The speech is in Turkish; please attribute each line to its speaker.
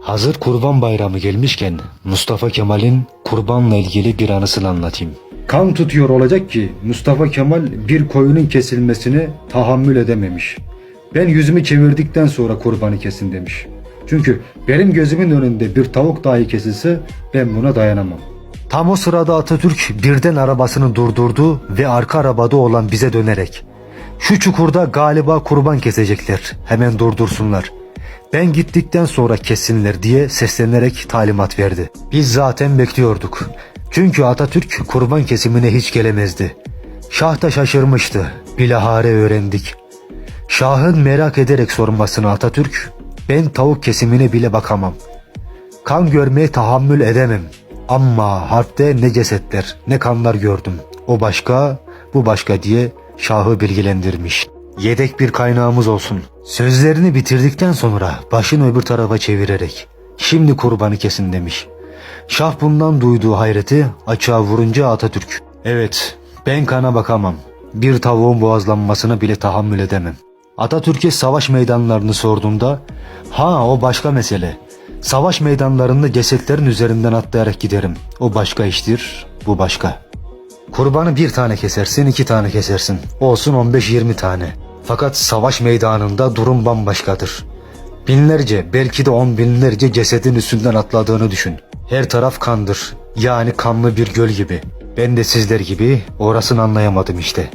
Speaker 1: Hazır Kurban Bayramı gelmişken Mustafa Kemal'in kurbanla ilgili bir anısını anlatayım. Kan tutuyor olacak ki Mustafa Kemal bir koyunun kesilmesini tahammül edememiş. Ben yüzümü çevirdikten sonra kurbanı kesin demiş. Çünkü benim gözümün önünde bir tavuk dahi kesilse ben buna dayanamam. Tam o sırada Atatürk birden arabasını durdurdu ve arka arabada olan bize dönerek şu çukurda galiba kurban kesecekler. Hemen durdursunlar. Ben gittikten sonra kessinler diye seslenerek talimat verdi. Biz zaten bekliyorduk. Çünkü Atatürk kurban kesimine hiç gelemezdi. Şah da şaşırmıştı. Bilahare öğrendik. Şahın merak ederek sormasını Atatürk, ben tavuk kesimine bile bakamam. Kan görmeye tahammül edemem. Ama harpte ne cesetler ne kanlar gördüm. O başka bu başka diye Şah'ı bilgilendirmiş. Yedek bir kaynağımız olsun. Sözlerini bitirdikten sonra başını öbür tarafa çevirerek şimdi kurbanı kesin demiş. Şah bundan duyduğu hayreti açığa vurunca Atatürk. Evet ben kana bakamam. Bir tavuğun boğazlanmasına bile tahammül edemem. Atatürk'e savaş meydanlarını sorduğunda ha o başka mesele. Savaş meydanlarında cesetlerin üzerinden atlayarak giderim. O başka iştir, bu başka. Kurbanı bir tane kesersin, iki tane kesersin. Olsun 15-20 tane. Fakat savaş meydanında durum bambaşkadır. Binlerce, belki de on binlerce cesedin üstünden atladığını düşün. Her taraf kandır. Yani kanlı bir göl gibi. Ben de sizler gibi orasını anlayamadım işte.